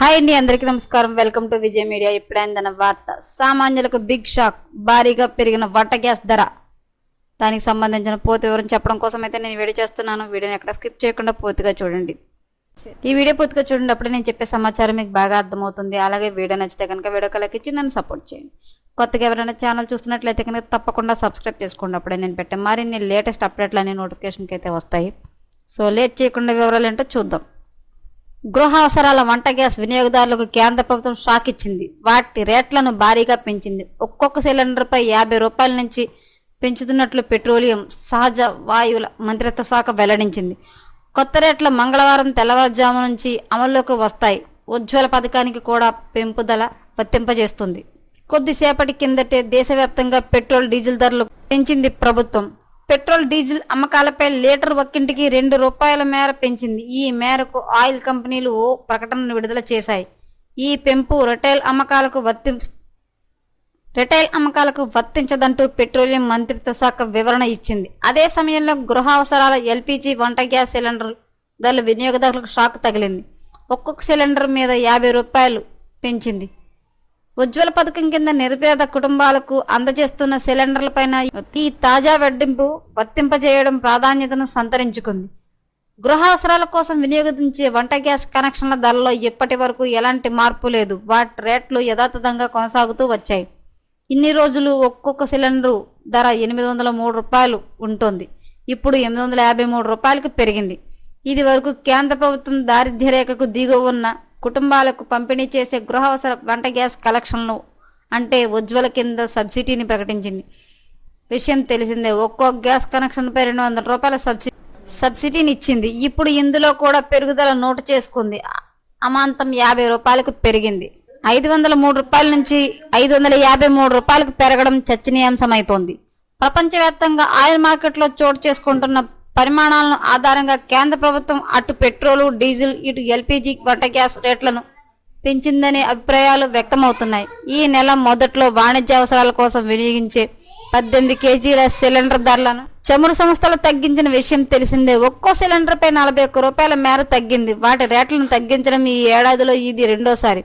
Hi అండి అందరికీ నమస్కారం. Welcome to Vijay media. ఇప్పుడైందన్న వార్త. సామాన్యులకు బిగ్ షాక్. భారీగా పెరిగిన వంట గ్యాస్ ధర. దానికి సంబంధించిన పూర్తి వివరం చెప్పడం కోసం అయితే నేను వీడియో చేస్తున్నాను. వీడియోని ఎక్కడ స్కిప్ చేయకుండా పూర్తిగా చూడండి. ఈ వీడియో పూర్తిగా చూడండి అప్పుడే నేను చెప్పే సమాచారం మీకు బాగా అర్థమవుతుంది. అలాగే వీడియో నచ్చితే కనుక వీడియో కలకి ఇచ్చి నన్ను సపోర్ట్ చేయండి. కొత్తగా ఎవరైనా ఛానల్ చూస్తున్నట్లయితే కనుక తప్పకుండా సబ్స్క్రైబ్ చేసుకోండి. అప్పుడే నేను పెట్టే మరిన్ని లేటెస్ట్ అప్డేట్లు అన్ని నోటిఫికేషన్కి అయితే వస్తాయి. సో లేట్ చేయకుండా వివరాలు ఏంటో చూద్దాం. గృహ అవసరాల వంట గ్యాస్ వినియోగదారులకు కేంద్ర ప్రభుత్వం షాక్ ఇచ్చింది. వాటి రేట్లను భారీగా పెంచింది. ఒక్కొక్క సిలిండర్పై యాభై రూపాయల నుంచి పెంచుతున్నట్లు పెట్రోలియం సహజ వాయువుల మంత్రిత్వ శాఖ వెల్లడించింది. కొత్త రేట్లు మంగళవారం తెల్లవారుజాము నుంచి అమల్లోకి వస్తాయి. ఉజ్వల పథకానికి కూడా పెంపుదల వర్తింపజేస్తుంది. కొద్దిసేపటి కిందటే దేశవ్యాప్తంగా పెట్రోల్ డీజిల్ ధరలు పెంచింది ప్రభుత్వం. పెట్రోల్ డీజిల్ అమ్మకాలపై లీటర్ ఒక్కింటికి రెండు రూపాయల మేర పెంచింది. ఈ మేరకు ఆయిల్ కంపెనీలు ఓ ప్రకటనను విడుదల చేశాయి. ఈ పెంపు రిటైల్ అమ్మకాలకు వర్తి రిటైల్ అమ్మకాలకు వర్తించదంటూ పెట్రోలియం మంత్రిత్వ శాఖ వివరణ ఇచ్చింది. అదే సమయంలో గృహ అవసరాల ఎల్పిజి వంట గ్యాస్ సిలిండర్ ధరలు వినియోగదారులకు షాక్ తగిలింది. ఒక్కొక్క సిలిండర్ మీద యాభై రూపాయలు పెంచింది. ఉజ్వల పథకం కింద నిరుపేద కుటుంబాలకు అందజేస్తున్న సిలిండర్లపైన ఈ తాజా వెడ్డింపు వర్తింపజేయడం ప్రాధాన్యతను సంతరించుకుంది. గృహ అవసరాల కోసం వినియోగించే వంట గ్యాస్ కనెక్షన్ల ధరలో ఇప్పటి వరకు ఎలాంటి మార్పు లేదు. వాటి రేట్లు యథాతథంగా కొనసాగుతూ వచ్చాయి. ఇన్ని రోజులు ఒక్కొక్క సిలిండరు ధర ఎనిమిది వందల మూడు రూపాయలు ఉంటుంది. ఇప్పుడు ఎనిమిది వందల యాభై మూడు రూపాయలకు పెరిగింది. ఇది వరకు కేంద్ర ప్రభుత్వం దారిద్ర్య రేఖకు దిగువ ఉన్న కుటుంబాలకు పంపిణీ చేసే గృహ అవసర వంట గ్యాస్ కలెక్షన్లు అంటే ఉజ్వల కింద సబ్సిడీని ప్రకటించింది. విషయం తెలిసిందే ఒక్కో గ్యాస్ కనెక్షన్పై రెండు వందల రూపాయల సబ్సిడీ సబ్సిడీని ఇచ్చింది. ఇప్పుడు ఇందులో కూడా పెరుగుదల నోటు చేసుకుంది. అమాంతం యాభై రూపాయలకు పెరిగింది. ఐదు వందల మూడు రూపాయల నుంచి ఐదు వందల యాభై మూడు రూపాయలకు పెరగడం చర్చనీయాంశమైతోంది. ప్రపంచవ్యాప్తంగా ఆయిల్ మార్కెట్లో చోటు చేసుకుంటున్న పరిమాణాలను ఆధారంగా కేంద్ర ప్రభుత్వం అటు పెట్రోలు డీజిల్ ఇటు ఎల్పిజి వంట గ్యాస్ రేట్లను పెంచిందనే అభిప్రాయాలు వ్యక్తమవుతున్నాయి. ఈ నెల మొదట్లో వాణిజ్య అవసరాల కోసం వినియోగించే పద్దెనిమిది కేజీల సిలిండర్ ధరలను చమురు సంస్థలు తగ్గించిన విషయం తెలిసిందే. ఒక్కో సిలిండర్ పై నలభై ఒక్క రూపాయల మేర తగ్గింది. వాటి రేట్లను తగ్గించడం ఈ ఏడాదిలో ఇది రెండోసారి.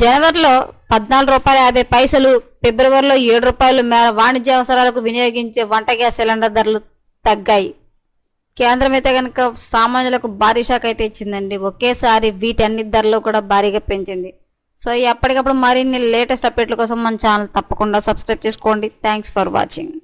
జనవరిలో పద్నాలుగు రూపాయల యాభై పైసలు ఫిబ్రవరిలో ఏడు రూపాయల మేర వాణిజ్య అవసరాలకు వినియోగించే వంట గ్యాస్ సిలిండర్ ధరలు తగ్గాయి. కేంద్రం అయితే కనుక సామాన్యులకు భారీ షాక్ అయితే ఇచ్చిందండి. ఒకేసారి వీటన్ని ధరలు కూడా భారీగా పెంచింది. సో ఎప్పటికప్పుడు మరిన్ని లేటెస్ట్ అప్డేట్ల కోసం మన ఛానల్ తప్పకుండా సబ్స్క్రైబ్ చేసుకోండి. Thanks for watching.